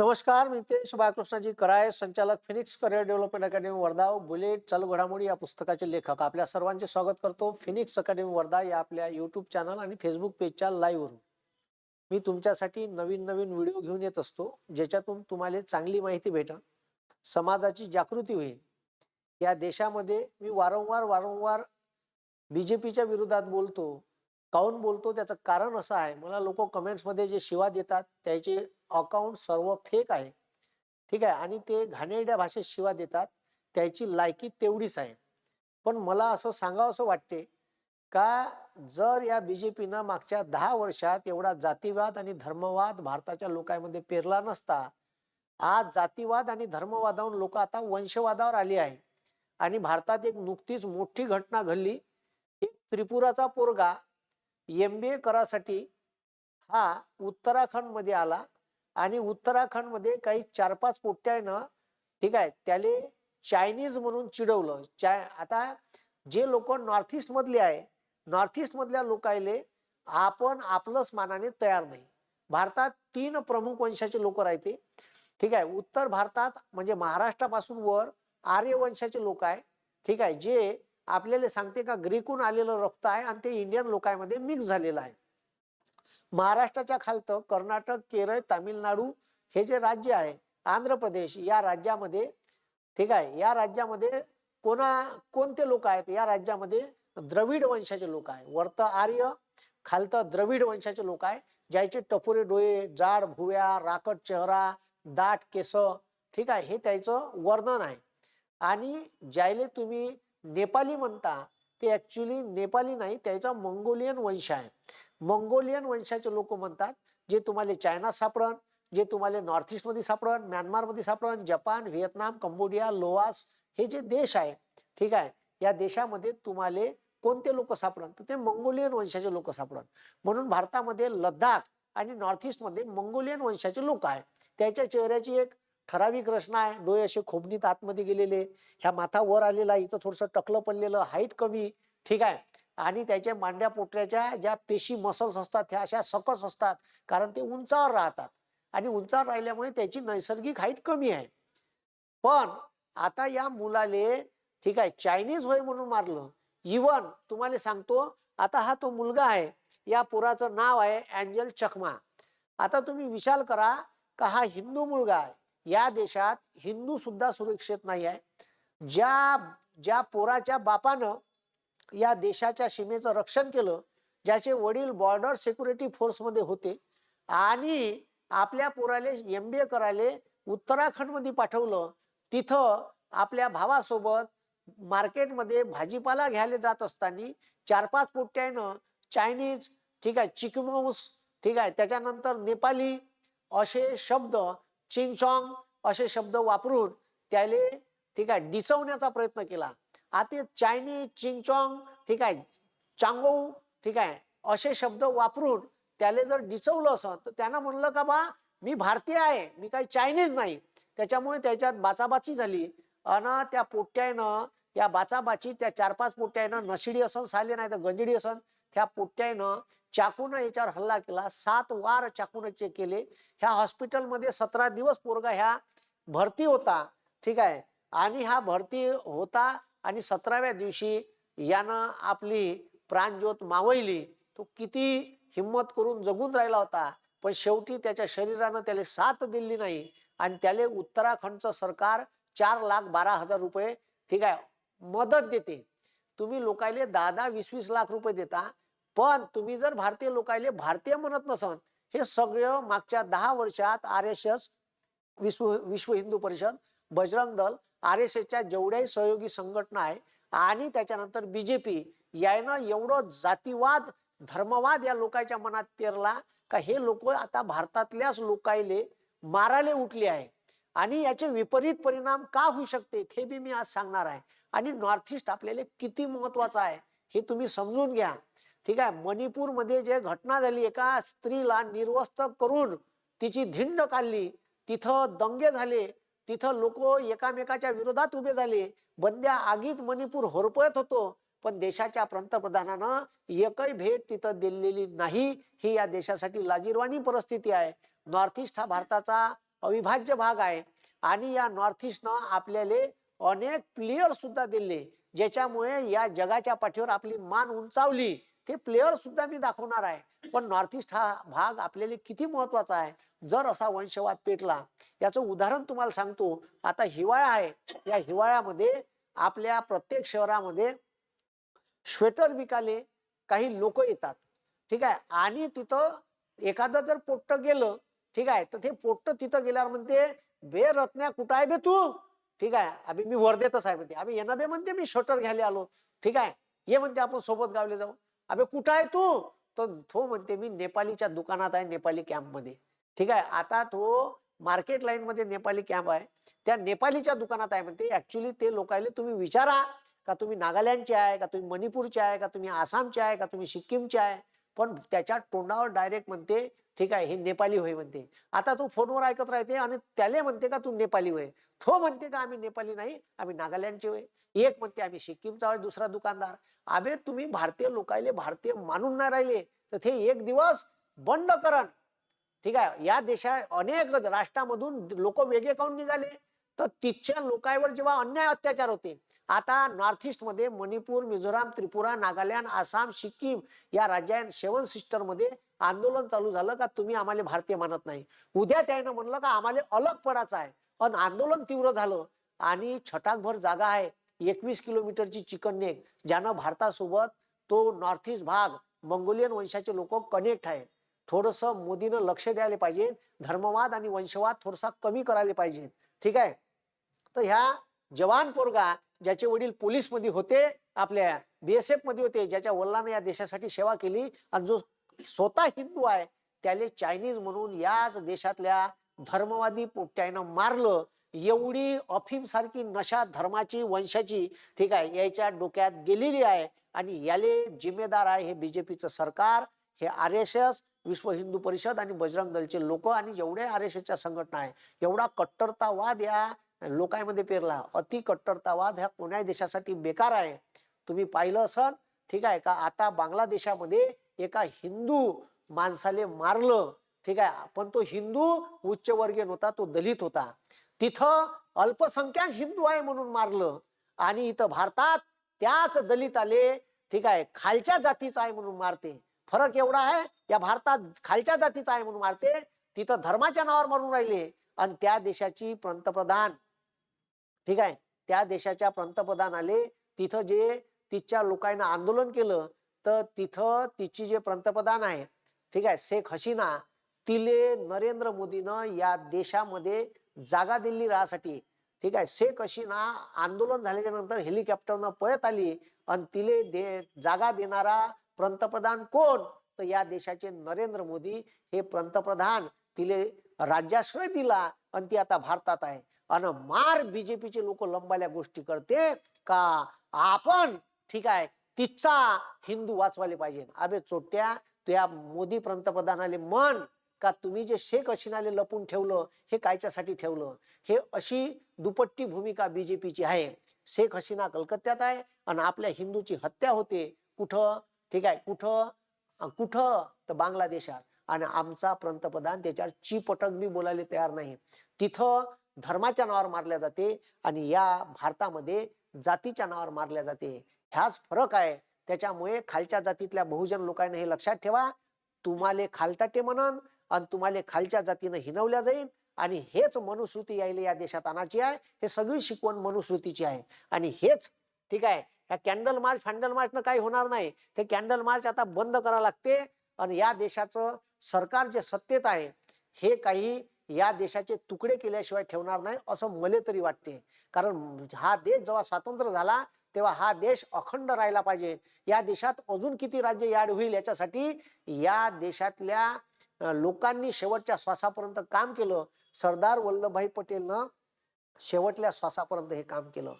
नमस्कार मी तेज बाळकृष्णाजी कराय संचालक phoenix career development academy Wardha bullet चालू घडामोडी या पुस्तकाचे लेखक. आपल्या सर्वांचे स्वागत करतो फिनिक्स अकॅडमी वर्धा या आपल्या युट्यूब चॅनल आणि फेसबुक पेजच्या लाईव्हवरून मी तुमच्यासाठी नवीन नवीन व्हिडिओ घेऊन येत असतो ज्याच्यातून तुम्हाला चांगली माहिती भेटेल समाजाची जागृती होईल. या देशामध्ये मी वारंवार वारंवार बी जे पीच्या विरोधात बोलतो. काऊन बोलतो? त्याचं कारण असं आहे. मला लोक कमेंट्समध्ये जे शिवा देतात त्याचे अकाउंट सर्व फेक आहे. ठीक आहे? आणि ते घाणेरड्या भाषेत शिवा देतात. त्याची लायकी तेवढीच आहे. पण मला असं सांगावं असं वाटते का जर या बी जे पीनं मागच्या दहा वर्षात एवढा जातीवाद आणि धर्मवाद भारताच्या लोकांमध्ये पेरला नसता आज जातीवाद आणि धर्मवादावरून लोक आता वंशवादावर आली आहे. आणि भारतात एक नुकतीच मोठी घटना घडली. एक त्रिपुराचा पोरगा एम बी ए करासाठी हा उत्तराखंडमध्ये आला. आणि उत्तराखंडमध्ये काही चार पाच पोट्यानं ठीक आहे त्याले चायनीज म्हणून चिडवलं. चाय आता जे लोक नॉर्थ ईस्ट मधले आहे नॉर्थ ईस्ट मधल्या लोकायले आपण आपलंच मानाने तयार नाही. भारतात तीन प्रमुख वंशाचे लोक राहते. ठीक आहे उत्तर भारतात म्हणजे महाराष्ट्रापासून वर आर्य वंशाचे लोक आहे. ठीक आहे जे आपल्याला सांगते का ग्रीकून आलेलं रक्त आहे आणि ते इंडियन लोकांमध्ये मिक्स झालेलं आहे. महाराष्ट्राच्या खालतं कर्नाटक केरळ तामिळनाडू हे जे राज्य आहे आंध्र प्रदेश या राज्यामध्ये ठीक आहे या राज्यामध्ये कोणा कोणते लोक आहेत? या राज्यामध्ये द्रविड वंशाचे लोक आहे वरत आर्य खालतं द्रविड वंशाचे लोक आहे ज्याचे टपोरे डोळे जाड भुव्या राकट चेहरा दाट केस ठीक आहे हे त्याचं वर्णन आहे. आणि ज्याले तुम्ही नेपाली म्हणता ते ऍक्च्युली नेपाली नाही त्याचा मंगोलियन वंश आहे. मंगोलियन वंशाचे लोक म्हणतात जे तुम्हाला चायना सापडण जे तुम्हाला नॉर्थ ईस्टमध्ये सापडण म्यानमार सापडण जपान व्हिएतनाम कंबोडिया लोआस हे जे देश आहे ठीक आहे या देशामध्ये तुम्हाला कोणते लोक सापडण तर ते मंगोलियन वंशाचे लोक सापडण म्हणून भारतामध्ये लद्दाख आणि नॉर्थ ईस्टमध्ये मंगोलियन वंशाचे लोक आहे. त्याच्या चेहऱ्याची एक ठराविक रचना आहे. डोळे असे खोबनीत आतमध्ये गेलेले ह्या माथा वर आलेला इथं थोडस टकलं पडलेलं हाईट कमी ठीक आहे. आणि त्याच्या मांड्या पोटऱ्याच्या ज्या पेशी मसल्स असतात त्या अशा सकस असतात. कारण ते उंचावर राहतात. आणि उंचावर राहिल्यामुळे त्याची नैसर्गिक हाईट कमी आहे. पण आता या मुलाले ठीक आहे चायनीज होय म्हणून मारलं. इवन तुम्हाला सांगतो आता हा तो मुलगा आहे. या पुराचं नाव आहे अँजल चकमा आता तुम्ही विचार करा का हा हिंदू मुलगा आहे. या देशात हिंदू सुद्धा सुरक्षित नाही आहे ज्या ज्या पोराच्या बापानं या देशाच्या सीमेचं रक्षण केलं ज्याचे वडील बॉर्डर सिक्युरिटी फोर्समध्ये होते. आणि आपल्या पोराले एम बी ए करायले उत्तराखंडमध्ये पाठवलं. तिथं आपल्या भावासोबत मार्केटमध्ये भाजीपाला घ्यायला जात असताना चार पाच पोट्यानं चायनीज ठीक आहे चिकमोस ठीक आहे त्याच्यानंतर नेपाली असे शब्द चिंगचॉंग असे शब्द वापरून त्याले ठीक आहे डिचवण्याचा प्रयत्न केला. आता चायनीज चिंचॉंग ठीक आहे चांगो ठीक आहे असे शब्द वापरून त्याला जर डिचवलं असं तर त्यानं म्हणलं का बा मी भारतीय आहे मी काही चायनीज नाही. त्याच्यामुळे त्याच्यात बाचाबाची झाली. अन त्या पोट्यानं या बाचाबाची त्या चार पाच पोट्यानं नशिडी असन साले नाही तर गंजडी असन त्या पोट्यानं चाकून याच्यावर हल्ला केला. सात वार चाकूनचे केले. ह्या हॉस्पिटलमध्ये सतरा दिवस पोरगा ह्या भरती होता. ठीक आहे आणि हा भरती होता आणि सतराव्या दिवशी यानं आपली प्राणज्योत मावळली. तो किती हिंमत करून जगून राहिला होता पण शेवटी त्याच्या शरीरानं त्याला साथ दिली नाही. आणि त्याला उत्तराखंडचं सरकार चार लाख बारा हजार रुपये ठीक आहे मदत देते. तुम्ही लोकायले दहा दहा वीस वीस लाख रुपये देता पण तुम्ही जर भारतीय लोकायले भारतीय म्हणत नसन हे सगळं मागच्या दहा वर्षात आर एस एस विश्व विश्व हिंदू परिषद बजरंग दल आर एस एसच्या जेवढ्याही सहयोगी संघटना आहे आणि त्याच्यानंतर बीजेपी यानं एवढं जातीवाद धर्मवाद या लोकांच्या मनात पेरला का हे लोक आता भारतातल्याच लोकायले मारायला उठले आहे. आणि याचे विपरीत परिणाम का होऊ शकते हे बी मी आज सांगणार आहे. आणि नॉर्थ ईस्ट आपल्याला किती महत्वाचं आहे हे तुम्ही समजून घ्या. ठीक आहे मणिपूरमध्ये जे घटना झाली एका स्त्रीला निर्वस्त करून तिची धिंड काढली तिथं दंगे झाले तिथं लोक एकामेकाच्या विरोधात उभे झाले. बंद्या आगीत मणिपूर होरपळत होतो. पण देशाच्या पंतप्रधानानं एकही भेट तिथं दिलेली नाही. ही या देशासाठी लाजीरवाणी परिस्थिती आहे. नॉर्थ ईस्ट हा भारताचा अविभाज्य भाग आहे. आणि या नॉर्थ ईस्टनं आपल्याला अनेक प्लेयर सुद्धा दिले ज्याच्यामुळे या जगाच्या पाठीवर आपली मान उंचावली. ते प्लेयर सुद्धा मी दाखवणार आहे. पण नॉर्थ ईस्ट हा भाग आपल्याला किती महत्त्वाचा आहे? जर असा वंशवाद पेटला याचं उदाहरण तुम्हाला सांगतो. आता हिवाळा आहे. या हिवाळ्यामध्ये आपल्या प्रत्येक शहरामध्ये श्वेटर विकाले काही लोक येतात. ठीक आहे? आणि तिथं एखादं जर पोट्ट गेलं ठीक आहे? तर ते पोट्ट तिथं गेल्यावर म्हणते बे रत्न्या कुठं आहे बे तू? ठीक आहे? अभि मी वर्धेतच आहे म्हणते. अभि येणं बे म्हणते मी श्वेटर घ्यायला आलो. ठीक आहे? ये म्हणते आपण सोबत गावले जाऊ. अबे कुठं आहे तू? तर तो म्हणते मी नेपालीच्या दुकानात आहे नेपाली कॅम्पमध्ये ठीक आहे? आता तो मार्केट लाईन मध्ये नेपाली कॅम्प आहे. त्या नेपालीच्या दुकानात आहे म्हणते ऍक्च्युली ते लोकांना तुम्ही विचारा का तुम्ही नागालँडचे आहे का तुम्ही मणिपूरचे आहे का तुम्ही आसामचे आहे का तुम्ही सिक्कीमचे आहे? पण त्याच्या तोंडावर डायरेक्ट म्हणते ठीक आहे हे नेपाली होय म्हणते. आता तू फोनवर ऐकत राहते आणि त्याला म्हणते का तू नेपाली होय. तो म्हणते का आम्ही नेपाली नाही आम्ही नागालँडचे होय. एक म्हणते आम्ही सिक्कीमचा होय दुसरा दुकानदार. अबे तुम्ही भारतीय लोकायले भारतीय मानून नाही राहिले. तर ते एक दिवस बंड करण. ठीक आहे या देशा अनेक राष्ट्रामधून लोक वेगळे काऊन निघाले? तर तिथच्या लोकांवर जेव्हा अन्याय अत्याचार होते आता नॉर्थ ईस्टमध्ये मणिपूर मिझोराम त्रिपुरा नागालँड आसाम सिक्कीम या राज्यां सेवन सिस्टरमध्ये आंदोलन चालू झालं का तुम्ही आम्हाला भारतीय मानत नाही. उद्या त्यानं म्हणलं का आम्हाला अलग पडायचं आहे. पण आंदोलन तीव्र झालं आणि छटाकभर जागा आहे. एकवीस किलोमीटरची चिकन नेक ज्यानं भारतासोबत तो नॉर्थ ईस्ट भाग मंगोलियन वंशाचे लोक कनेक्ट आहे. थोडस मोदीनं लक्ष द्यायला पाहिजे. धर्मवाद आणि वंशवाद थोडासा कमी करायला पाहिजे. ठीक आहे? तर ह्या जवान पोरगा ज्याचे वडील पोलीसमध्ये होते आपल्या बीएसएफमध्ये होते ज्याच्या वडिलांना या देशासाठी सेवा केली आणि जो स्वतः हिंदू आहे त्याले चायनीज म्हणून याच देशातल्या धर्मवादी पोट्यानं मारलं. एवढी अफीम सारखी नशा धर्माची वंशाची ठीक आहे याच्या डोक्यात गेलेली आहे आणि याले जिम्मेदार आहे हे बीजेपीचं सरकार हे आर एस एस विश्व हिंदू परिषद आणि बजरंग दलचे लोक आणि जेवढे आर एस एसच्या संघटना आहे. एवढा कट्टरतावाद या लोकांमध्ये पेरला. अति कट्टरतावाद ह्या कोण्या देशासाठी बेकार आहे? तुम्ही पाहिलं असन? ठीक आहे का आता बांगलादेशामध्ये एका हिंदू माणसाले मारलं. ठीक आहे पण तो हिंदू उच्चवर्गीय नव्हता तो दलित होता. तिथं अल्पसंख्याक हिंदू आहे म्हणून मारलं. आणि इथं भारतात त्याच दलिताले ठीक आहे खालच्या जातीचा आहे म्हणून मारते. फरक एवढा आहे या भारतात खालच्या जातीचा आहे म्हणून मारते. तिथं धर्माच्या नावावर मारून राहिले. आणि त्या देशाची पंतप्रधान ठीक आहे? त्या देशाच्या पंतप्रधान आले तिथं जे तिच्या लोकांना आंदोलन केलं तर तिथं तिची जे पंतप्रधान आहे ठीक आहे शेख हसीना तिले नरेंद्र मोदीनं या देशामध्ये जागा दिली राहासाठी. ठीक आहे शेख हसीना आंदोलन झाल्याच्यानंतर हेलिकॉप्टरनं पळत आली आणि तिले दे जागा देणारा पंतप्रधान कोण? तर या देशाचे नरेंद्र मोदी हे पंतप्रधान तिले राज्याश्रय दिला आणि ती आता भारतात आहे. आणि मार बीजेपीचे लोक लंबाल्या गोष्टी करते का आपण ठीक आहे तिचा हिंदू वाचवायला पाहिजे. अबे चोट्या त्या मोदी पंतप्रधानाले मन का तुम्ही जे शेख हसीनाले लपून ठेवलं हे कायच्यासाठी ठेवलं? हे अशी दुपट्टी भूमिका बीजेपीची आहे. शेख हसीना कलकत्त्यात आहे आणि आपल्या हिंदूची हत्या होते. कुठं? ठीक आहे कुठं? कुठं? तर बांगलादेशात. आणि आमचा पंतप्रधान त्याच्यावर चिपटक बी बोलायला तयार नाही. तिथं धर्माच्या नावावर मारल्या जाते आणि या भारतामध्ये जातीच्या नावावर मारल्या जाते. ह्याच फरक आहे. त्याच्यामुळे खालच्या जातीतल्या बहुजन लोकांना हे लक्षात ठेवा. तुम्हाला खालटाटे म्हणन आणि तुम्हाला खालच्या जातीनं हिनवल्या जाईल आणि हेच मनुश्रुती यायला या देशात आणायची आहे. हे सगळी शिकवण मनुश्रुतीची आहे. आणि हेच ठीक आहे. या कॅन्डल मार्च फॅन्डल मार्चनं काही होणार नाही. ते कॅन्डल मार्च आता बंद करावं लागते. आणि या देशाचं सरकार जे सत्तेत आहे हे काही या देशाचे तुकडे केल्याशिवाय ठेवणार नाही असं मला तरी वाटते. कारण हा देश जेव्हा स्वातंत्र्य झाला तेव्हा हा देश अखंड राहिला पाहिजे. या देशात अजून किती राज्य याड होईल याच्यासाठी या देशातल्या लोकांनी शेवटच्या श्वासापर्यंत काम केलं. सरदार वल्लभभाई पटेलनं शेवटल्या श्वासापर्यंत हे काम केलं.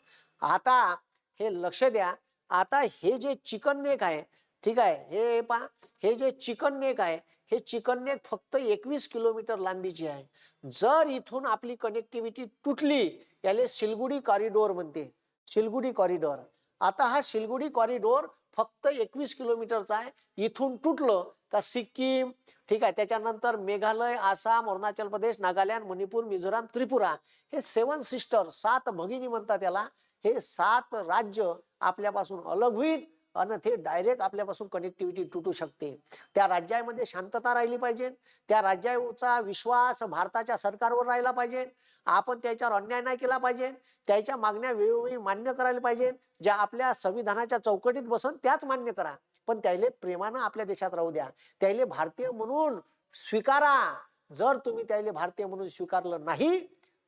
आता हे लक्ष द्या. आता हे जे चिकन नेक आहे ठीक आहे? हे पहा हे जे चिकन नेक आहे हे चिकन नेक फक्त एकवीस किलोमीटर लांबीची आहे. जर इथून आपली कनेक्टिव्हिटी तुटली याले सिलगुडी कॉरिडोर म्हणते. सिलगुडी कॉरिडोर आता हा सिलगुडी कॉरिडोर फक्त एकवीस किलोमीटरचा आहे. इथून तुटलं तर सिक्कीम ठीक आहे? त्याच्यानंतर मेघालय आसाम अरुणाचल प्रदेश नागालँड मणिपूर मिझोराम त्रिपुरा हे सेवन सिस्टर सात भगिनी म्हणतात त्याला हे सात राज्य आपल्यापासून अलग होईल. आणि ते डायरेक्ट आपल्यापासून कनेक्टिव्हिटी तुटू शकते. त्या राज्यामध्ये शांतता राहिली पाहिजे. त्या राज्याचा विश्वास भारताच्या सरकारवर राहिला पाहिजे. आपण त्याच्यावर अन्याय नाही केला पाहिजे. त्याच्या मागण्या वेळोवेळी मान्य करायला पाहिजे. ज्या आपल्या संविधानाच्या चौकटीत बसून त्याच मान्य करा. पण त्याले प्रेमानं आपल्या देशात राहू द्या. त्याले भारतीय म्हणून स्वीकारा. जर तुम्ही त्याले भारतीय म्हणून स्वीकारलं नाही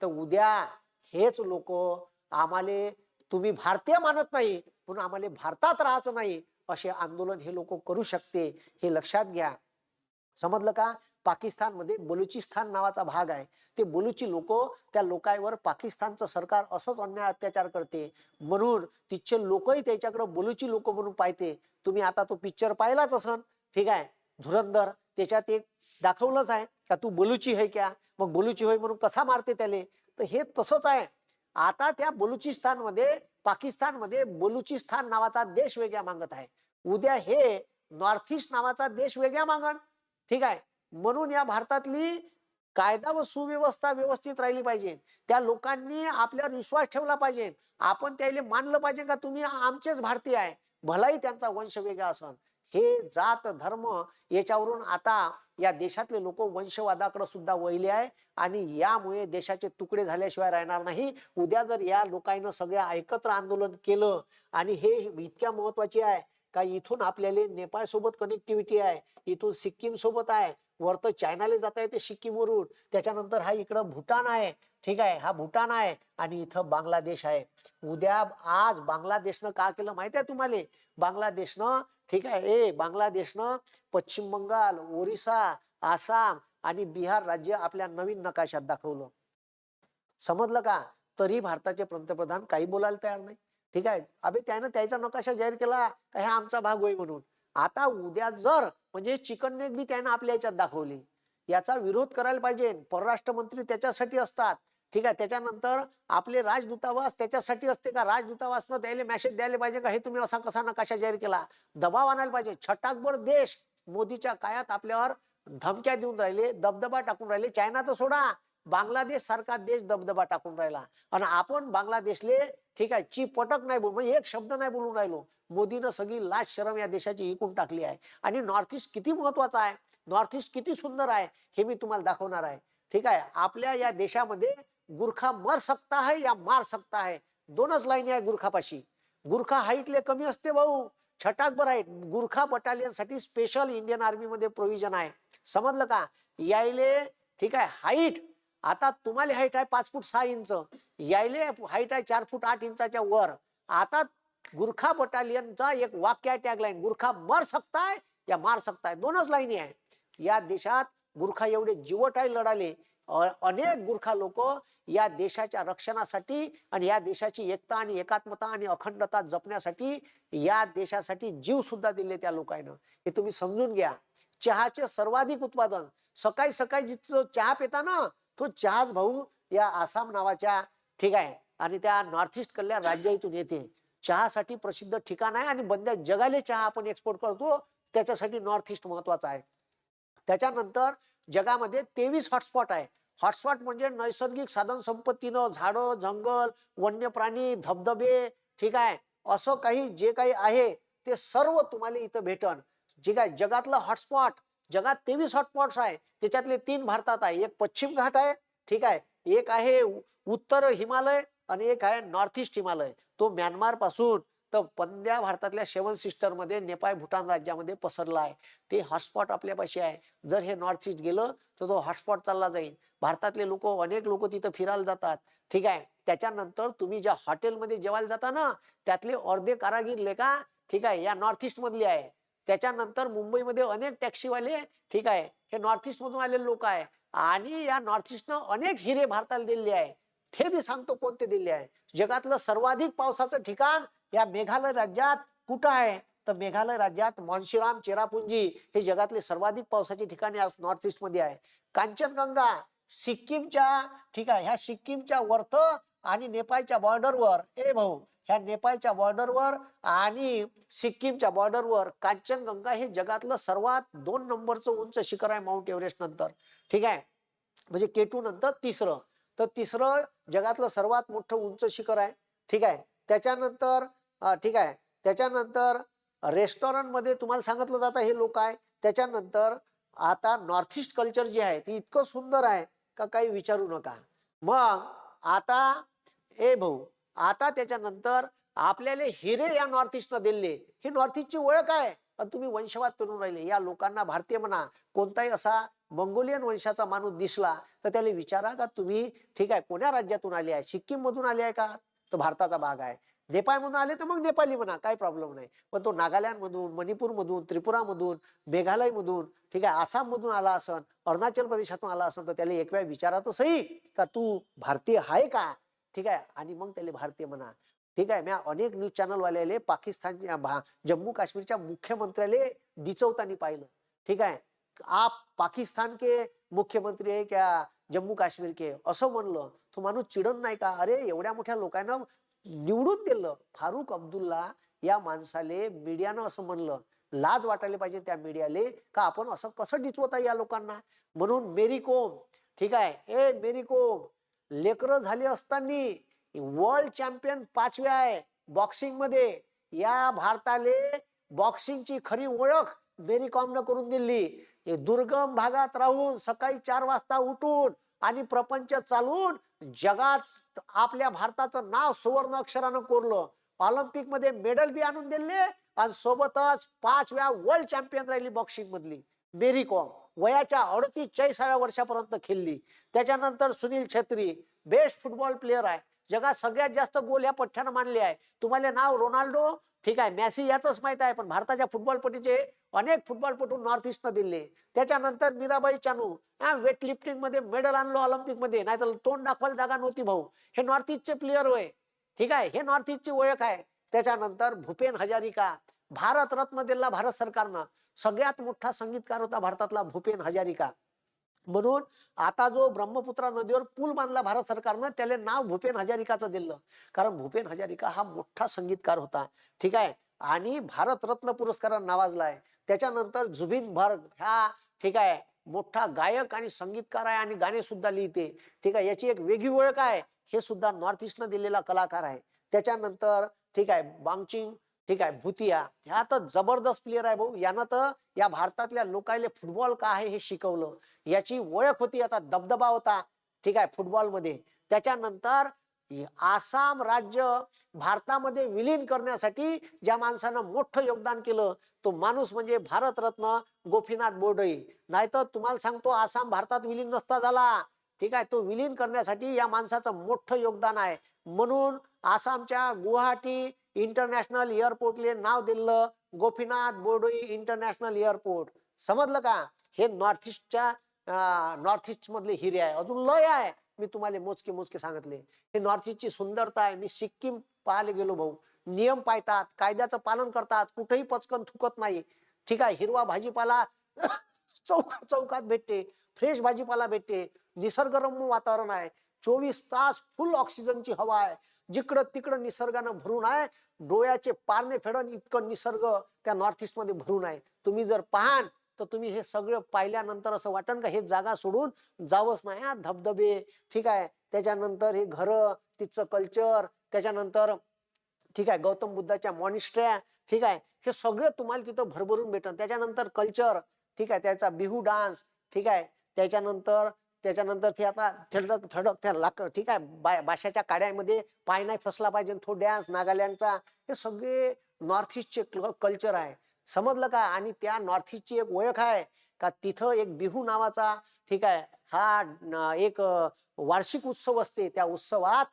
तर उद्या हेच लोक आम्हाले तुम्ही भारतीय मानत नाही. पुन्हा आम्हाला भारतात राहायचं नाही असे आंदोलन हे लोक करू शकते हे लक्षात घ्या. समजलं का? पाकिस्तानमध्ये बलुचिस्तान नावाचा भाग आहे. ते बलुची लोक त्या लोकांवर पाकिस्तानचं सरकार असंच अन्याय अत्याचार करते. म्हणून तिथचे लोकही त्याच्याकडे बलुची लोक म्हणून पाहते. तुम्ही आता तो पिक्चर पाहिलाच असन. ठीक आहे. धुरंधर त्याच्यात एक दाखवलंच आहे का तू बलुची आहे क्या? मग बलुची होय म्हणून कसा मारते त्याले? तर हे तसंच आहे. आता त्या बलुचिस्तानमध्ये पाकिस्तानमध्ये बलुचिस्तान नावाचा देश वेगळ्या मागत आहे. उद्या हे नॉर्थ ईस्ट नावाचा देश वेगळ्या मागण ठीक आहे. म्हणून या भारतातली कायदा व सुव्यवस्था व्यवस्थित राहिली पाहिजे. त्या लोकांनी आपल्यावर विश्वास ठेवला पाहिजे. आपण त्याला मानलं पाहिजे का तुम्ही आमचेच भारतीय आहे. भलाही त्यांचा वंश वेगळा असन. हे जात धर्म याच्यावरून आता या देशातले लोक वंशवादाकडे सुद्धा वळले आहे आणि यामुळे देशाचे तुकडे झाल्याशिवाय राहणार नाही. उद्या जर या लोकांना सगळ्या एकत्र आंदोलन केलं आणि हे इतक्या महत्त्वाचे आहे का इथून आपल्याला नेपाळ सोबत कनेक्टिव्हिटी आहे इथून सिक्कीम सोबत आहे वर तर चायनाला जाता येते सिक्कीमवरून. त्याच्यानंतर हा इकडं भूटान आहे ठीक आहे हा भूटान आहे आणि इथं बांगलादेश आहे. उद्या आज बांगलादेशनं का केलं माहिती आहे तुम्हाला? बांगलादेशनं ठीक आहे ए बांगलादेशनं पश्चिम बंगाल ओरिसा आसाम आणि बिहार राज्य आपल्या नवीन नकाशात दाखवलं. समजलं का? तरी भारताचे पंतप्रधान काही बोलायला तयार नाही. ठीक आहे? अभे त्यानं त्याचा नकाशा जाहीर केला का हा आमचा भाग होय म्हणून? आता उद्या जर म्हणजे चिकन बी त्यानं आपल्या याच्यात दाखवली. याचा विरोध करायला पाहिजे. परराष्ट्र मंत्री त्याच्यासाठी असतात. ठीक आहे? त्याच्यानंतर आपले राजदूतावास त्याच्यासाठी असते का? राजदूतावासनं द्यायला मेसेज द्यायला पाहिजे का? हे तुम्ही असा कसा नकाशा जाहीर केला? दबाव आणायला पाहिजे. छटाकभर देश मोदीच्या काळात आपल्यावर धमक्या देऊन राहिले दबदबा टाकून राहिले. चायना तर सोडा. बांगलादेश सारखा देश दबदबा टाकून राहिला. आणि आपण बांगलादेशले ठीक आहे ची पटक नाही बोल म्हणजे एक शब्द नाही बोलून राहिलो. मोदीनं सगळी लाज शरम या देशाची इकून टाकली आहे. आणि नॉर्थ ईस्ट किती महत्त्वाचा आहे? नॉर्थ ईस्ट किती सुंदर आहे? हे मी तुम्हाला दाखवणार आहे. ठीक आहे आपल्या या देशामध्ये गुरखा मर सकता है या मार सकता है. दोनच लाईनी आहे गुरखापाशी. गुरखा हाईटले कमी असते भाऊ. छटाकभर आहे. गुरखा बटालियनसाठी स्पेशल इंडियन आर्मी मध्ये प्रोव्हिजन आहे. समजलं का? यायले ठीक आहे हाईट आता तुम्हाला हाईट आहे पाच फूट सहा इंच. यायले हाईट आहे चार फूट आठ इंचाच्या वर. आता गुरखा बटालियनचा एक वाक्य आहे टॅगलाईन गुरखा मर सकताय या मार सकताय. दोनच लाईनी आहे. या देशात गुरखा एवढे जिवट आहे लढाले. अनेक गुरखा लोक या देशाच्या रक्षणासाठी आणि या देशाची एकता आणि एकात्मता आणि अखंडता जपण्यासाठी या देशासाठी जीव सुद्धा दिले त्या लोकांना हे तुम्ही समजून घ्या. चहाचे सर्वाधिक उत्पादन. सकाळी सकाळी जिथं चहा पिता ना तो चहाच भाऊ या आसाम नावाच्या ठीक आहे. आणि त्या नॉर्थ ईस्ट कल्याण राज्य इथून येते. चहासाठी प्रसिद्ध ठिकाण आहे आणि बंद्या जगाले चहा आपण एक्सपोर्ट करतो. त्याच्यासाठी नॉर्थ ईस्ट महत्त्वाचा आहे. त्याच्यानंतर जगामध्ये तेवीस हॉटस्पॉट आहे. हॉटस्पॉट म्हणजे नैसर्गिक साधन संपत्तीनं झाडं जंगल वन्य प्राणी धबधबे ठीक आहे. असं काही जे काही आहे ते सर्व तुम्हाला इथं भेटन. ठीक आहे. जगातलं हॉटस्पॉट जगात तेवीस हॉटस्पॉट्स आहे. त्याच्यातले तीन भारतात आहे. एक पश्चिम घाट आहे. ठीक आहे. एक आहे उत्तर हिमालय आणि एक आहे नॉर्थ ईस्ट हिमालय. तो म्यानमारपासून तर पंद्या भारतातल्या सेवन सिस्टरमध्ये नेपाळ भूटान राज्यामध्ये पसरला आहे. ते हॉटस्पॉट आपल्यापाशी आहे. जर हे नॉर्थ ईस्ट गेलं तर तो हॉटस्पॉट चालला जाईल. भारतातले लोक अनेक लोक तिथं फिरायला जातात. ठीक आहे. त्याच्यानंतर तुम्ही ज्या हॉटेलमध्ये जेवायला जाता ना त्यातले अर्धे कारागीर लेखा ठीक आहे या नॉर्थ ईस्ट मधले आहे. त्याच्यानंतर मुंबईमध्ये अनेक टॅक्सीवाले ठीक आहे हे नॉर्थ ईस्ट मधून आलेले लोक आहे. आणि या नॉर्थ ईस्टनं अनेक हिरे भारताला दिलेले आहे. ते मी सांगतो कोणते दिले आहे? जगातलं सर्वाधिक पावसाचं ठिकाण या मेघालय राज्यात कुठं आहे? तर मेघालय राज्यात मॉन्शिराम चेरापुंजी हे जगातले सर्वाधिक पावसाचे ठिकाणे आज नॉर्थ ईस्टमध्ये आहे. कांचनगंगा सिक्कीमच्या ठीक आहे ह्या सिक्कीमच्या वर्थ आणि नेपाळच्या बॉर्डरवर ए भाऊ ह्या नेपाळच्या बॉर्डरवर आणि सिक्कीमच्या बॉर्डरवर कांचनगंगा हे जगातलं सर्वात दोन नंबरचं उंच शिखर आहे माउंट एव्हरेस्ट नंतर. ठीक आहे? म्हणजे केटू नंतर तिसरं. तर तिसरं जगातलं सर्वात मोठं उंच शिखर आहे. ठीक आहे? त्याच्यानंतर ठीक आहे. त्याच्यानंतर रेस्टॉरंटमध्ये तुम्हाला सांगितलं जातं हे लोक आहे. त्याच्यानंतर आता नॉर्थ ईस्ट कल्चर जे आहे ते इतकं सुंदर आहे का काही विचारू नका. मग आता ए भाऊ आता त्याच्यानंतर आपल्याला हिरे या नॉर्थ ईस्टनं दिले ही नॉर्थ ईस्टची ओळख आहे. पण तुम्ही वंशवाद करून राहिले. या लोकांना भारतीय म्हणा कोणताही असा मंगोलियन वंशाचा माणूस दिसला तर त्याला विचारा का तुम्ही ठीक आहे कोण्या राज्यातून आले आहे? सिक्कीम मधून आले आहे का? तो भारताचा भाग आहे. नेपाळ मधून आले तर मग नेपाली म्हणा काही प्रॉब्लेम नाही. पण तो नागालँड मधून मणिपूर मधून त्रिपुरा मधून मेघालय मधून ठीक आहे आसाम मधून आला असन अरुणाचल प्रदेशातून आला असन तर त्याला एक वेळा विचारा तर सही. का तू भारतीय आहे का? ठीक आहे? आणि मग त्याला भारतीय म्हणा. ठीक आहे? मी अनेक न्यूज चॅनलवाल्याले पाकिस्तान जम्मू काश्मीरच्या मुख्यमंत्र्याले डिचवताना पाहिलं. ठीक आहे? आप पाकिस्तान के मुख्यमंत्री आहे क्या जम्मू काश्मीर के असं म्हणलं. तो माणूस चिडन नाही का? अरे एवढ्या मोठ्या लोकांना निवडून दिलं. फारुख अब्दुल्ला या माणसाले मीडियानं असं म्हणलं. लाज वाटायला पाहिजे त्या मीडियाले का आपण असं कसं डिचवत आहे या लोकांना? म्हणून मेरी कोम. ठीक आहे? ए मेरी कोम. लेकरं झाली असताना वर्ल्ड चॅम्पियन पाचवे आहे बॉक्सिंगमध्ये. या भारताले बॉक्सिंगची खरी ओळख मेरी कॉमनं करून दिली. हे दुर्गम भागात राहून सकाळी चार वाजता उठून आणि प्रपंच चालून जगात आपल्या भारताचं नाव सुवर्ण अक्षरानं कोरलं. ऑलिम्पिकमध्ये मेडल बी आणून दिले आणि सोबतच पाच वेळा वर्ल्ड चॅम्पियन राहिली बॉक्सिंग मधली. मेरी कॉम वयाच्या अडतीस चाळीसाव्या वर्षापर्यंत खेळली. त्याच्यानंतर Sunil Chhetri best football player आहे. जगात सगळ्यात जास्त गोल या पठ्ठ्यानं मानले आहे. तुम्हाला नाव रोनाल्डो? ठीक आहे मॅसी याचंच माहीत आहे पण भारताच्या फुटबॉलपटीचे अनेक फुटबॉलपटू नॉर्थ ईस्टनं दिले. त्याच्यानंतर मीराबाई चानू. हा वेट लिफ्टिंगमध्ये मेडल आणलो ऑलिम्पिकमध्ये नाहीतर तोंड दाखवायला जागा नव्हती भाऊ. हे नॉर्थ ईस्टचे प्लेअर होय. ठीक आहे हे नॉर्थ ईस्टची ओळख आहे. त्याच्यानंतर भूपेन हजारिका. भारतरत्न दिला भारत सरकारनं. सगळ्यात मोठा संगीतकार होता भारतातला भूपेन हजारिका. म्हणून आता जो ब्रह्मपुत्रा नदीवर पूल बांधला भारत सरकारनं त्याला नाव भूपेन हजारिकाचं दिलं. कारण भूपेन हजारिका हा मोठा संगीतकार होता. ठीक आहे? आणि भारतरत्न पुरस्कारानं नावाजलाय. त्याच्यानंतर जुबिन भर्ग ह्या ठीक आहे मोठा गायक आणि संगीतकार आहे आणि गाणे सुद्धा लिहिते. ठीक आहे? याची एक वेगळी ओळख आहे. हे सुद्धा नॉर्थ ईस्टनं दिलेला कलाकार आहे. त्याच्यानंतर ठीक आहे बांगचिंग ठीक आहे भुतिया ह्या तर जबरदस्त प्लेअर आहे भाऊ. यानं तर या भारतातल्या लोकांना फुटबॉल का आहे हे शिकवलं? याची ओळख होती याचा दबदबा होता ठीक आहे फुटबॉलमध्ये त्याच्यानंतर आसाम राज्य भारतामध्ये विलीन करण्यासाठी ज्या माणसानं मोठं योगदान केलं तो माणूस म्हणजे भारतरत्न गोपीनाथ बोर्डई नाहीतर तुम्हाला सांगतो आसाम भारतात विलीन नसता झाला. ठीक आहे तो विलीन करण्यासाठी या माणसाचं मोठं योगदान आहे. म्हणून आसामच्या गुवाहाटी इंटरनॅशनल एअरपोर्टले नाव दिलं गोपीनाथ बोडोई इंटरनॅशनल एअरपोर्ट. समजलं का? हे नॉर्थ ईस्टच्या नॉर्थ ईस्ट मधले हिरे आहे. अजून लय आहे. मी तुम्हाला मोजके मोजके सांगितले. हे नॉर्थ ईस्टची सुंदरता आहे. मी सिक्कीम पाहायला गेलो भाऊ. नियम पाळतात कायद्याचं पालन करतात. कुठेही पचकन थुकत नाही. ठीक आहे हिरवा भाजीपाला चौक चौकात भेटते. फ्रेश भाजीपाला भेटते. निसर्गरम्य वातावरण आहे. चोवीस तास फुल ऑक्सिजनची हवा आहे. जिकडं तिकडं निसर्गानं भरून आहे डोळ्याचे पारणे फेडन इतकं निसर्ग त्या नॉर्थ ईस्टमध्ये भरून आहे. तुम्ही जर पाहान तर तुम्ही हे सगळं पाहिल्यानंतर असं वाटन का हे जागा सोडून जावंच नाही हा धबधबे. ठीक आहे त्याच्यानंतर हे घर तिथचं कल्चर त्याच्यानंतर ठीक आहे गौतम बुद्धाच्या मॉनिस्ट्र्या ठीक आहे हे सगळं तुम्हाला तिथं भरभरून भेटन. त्याच्यानंतर कल्चर ठीक आहे त्याचा बिहू डान्स ठीक आहे त्याच्यानंतर त्याच्यानंतर ते आता ठडक ठडक त्या लाक ठीक आहे बा भाषाच्या काड्यामध्ये पाय नाही फसला पाहिजे तो डॅन्स नागालँडचा हे सगळे नॉर्थ ईस्टचे कल्चर आहे. समजलं का? आणि त्या नॉर्थ ईस्टची एक ओळख आहे का? तिथं एक बिहू नावाचा ठीक आहे हा एक वार्षिक उत्सव असते. त्या उत्सवात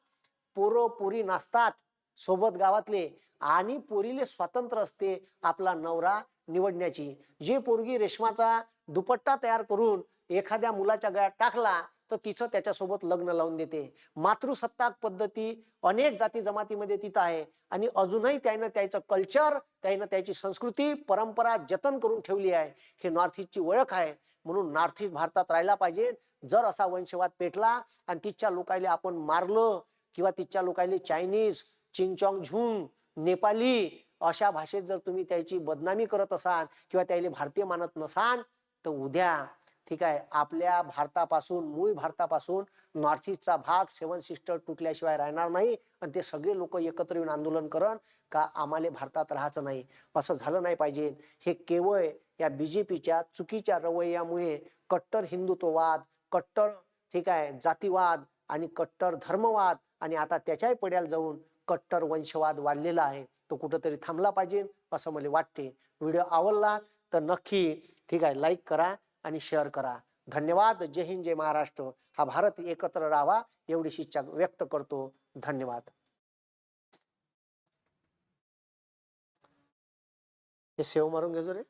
पोरं पोरी नाचतात सोबत गावातले आणि पोरीले स्वातंत्र्य असते आपला नवरा निवडण्याची. जे पोरगी रेशमाचा दुपट्टा तयार करून एखाद्या मुलाच्या गळ्यात टाकला तर तिचं त्याच्यासोबत लग्न लावून देते. मातृसत्ताक पद्धती अनेक जाती जमातीमध्ये तिथं आहे. आणि अजूनही त्यानं त्याचं कल्चर त्यानं त्याची संस्कृती परंपरा जतन करून ठेवली आहे. हे नॉर्थ ईस्टची ओळख आहे. म्हणून नॉर्थ ईस्ट भारतात राहिला पाहिजे. जर असा वंशवाद पेटला आणि तिथच्या लोकायले आपण मारलं किंवा तिथच्या लोकायले चायनीज चिंगचॉंग झुंग नेपाली अशा भाषेत जर तुम्ही त्याची बदनामी करत असाल किंवा त्याला भारतीय मानत नसाल तर उद्या ठीक आहे? आपल्या भारतापासून मूळ भारतापासून नॉर्थ ईस्टचा भाग सेवन सिस्टर तुटल्याशिवाय राहणार नाही. आणि ते सगळे लोक एकत्र येऊन आंदोलन करण का आम्हाला भारतात राहायचं नाही? असं झालं नाही पाहिजे. हे केवळ या बीजेपीच्या चुकीच्या रवैयामुळे कट्टर हिंदुत्ववाद कट्टर ठीक आहे जातीवाद आणि कट्टर धर्मवाद आणि आता त्याच्याही पड्याला जाऊन कट्टर वंशवाद वाढलेला आहे. तो कुठंतरी थांबला पाहिजे असं मला वाटते. व्हिडिओ आवडला तर नक्की ठीक आहे लाईक करा. आणि शेअर करा. धन्यवाद. जय हिंद जय महाराष्ट्र. हा भारत एकत्र राहावा एवढीच इच्छा व्यक्त करतो. धन्यवाद. हे सेव मारून घेजो रे